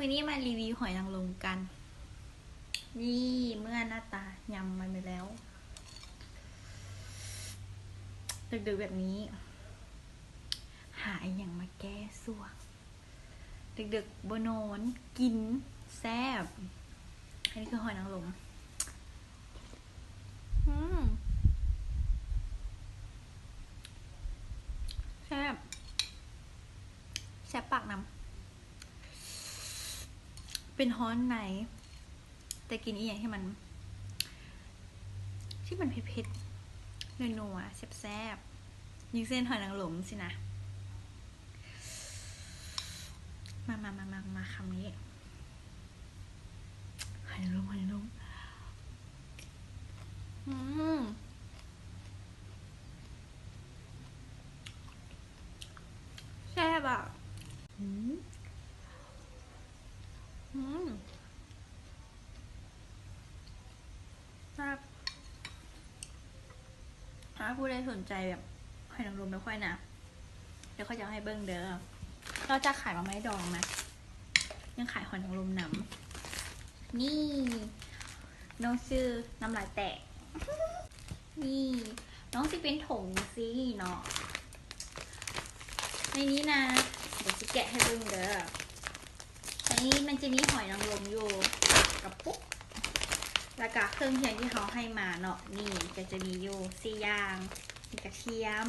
วันนี้มารีวิวหอยนางรมกัน นี่เมื่อหน้าตายำมันไปแล้ว ดึกๆแบบนี้ หาอย่างมาแก้สัวงดึกๆบนอนกินแซบอันนี้คือหอยนางรมอืมแซบแซบปากน้ำ เป็นฮ้อนไหน แต่กินอีอย่างที่มัน ที่มันเผ็ดๆนัวๆแซ่บๆยิงเส้นหอยนางรมสินะ มามามามามาคำนี้หอยนางรมหอยนางรมอืมแซ่บอะอืม อืมครับถ้า ผู้ใดสนใจแบบหอยนางรมแล้วค่อยนะเดี๋ยวเขาจะให้เบิ้งเด้อเราจะขายมาไม้ดองนะ ยังขายหอยนางรมหนำนี่น้องชื่อน้ำลายแตก นี่ น้องสิเป็นถงสิเนาะในนี้นะ เดี๋ยวจะแกะให้เบิ้งเด้ออันนี้มันจะมีหอยนางรมอยู่ แล้วก็เครื่องเคียงที่เขาให้มาเนาะนี่ก็จะมีอยู่สี่อย่างมีกระเทียม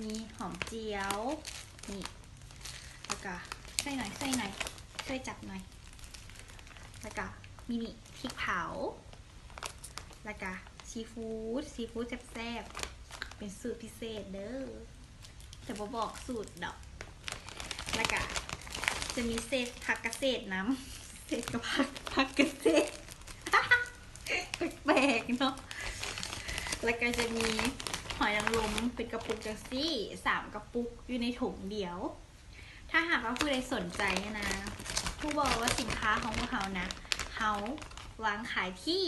มีหอมเจียวนี่แล้วก็ใส่หน่อยใส่หน่อยช่วยจับหน่อยแล้วก็มีนี่พริกเผา แล้วก็ซีฟู้ดซีฟู้ดแซ่บๆเป็นสูตรพิเศษเด้อแต่บอบอกสูตรดอกแล้วก็จะมีเศษผักกระเกษตน้ำเศษกับผักผักกษตรแปลกๆเนาะ แล้วก็จะมีหอยนางรมเป็นกระปุกจังซี่สามกระปุกอยู่ในถุงเดียว ถ้าหากว่าผู้ใดสนใจนะ ผู้บอกว่าสินค้าของพวกเขานะเขาวางขายที่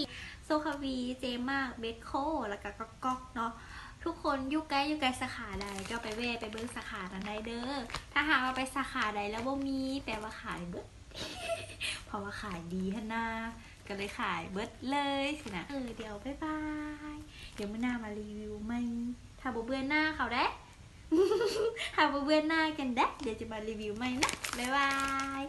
โซคาวีเจมากเบสโคแล้วก็ก๊อกก๊อกเนาะทุกคนยุใกล้ยุใกล้สาขาใดก็ไปเว่ไปเบิ้งสาขานั้นได้เด้อถ้าหากว่าไปสาขาใดแล้วบ่มีแปลว่าขายเบิดเพราะว่าขายดีฮะนาก็เลยขายเบิดเลยสินะเออเดี๋ยวบ๊ายบาย ดี๋ยวมื่อหน้ามารีวิวไหมถ้าบ่เบื่อหน้าเขาได้ถ้าบ่เบื่อหน้ากันได้เดี๋ยวจะมารีวิวไหมนะบ๊ายบาย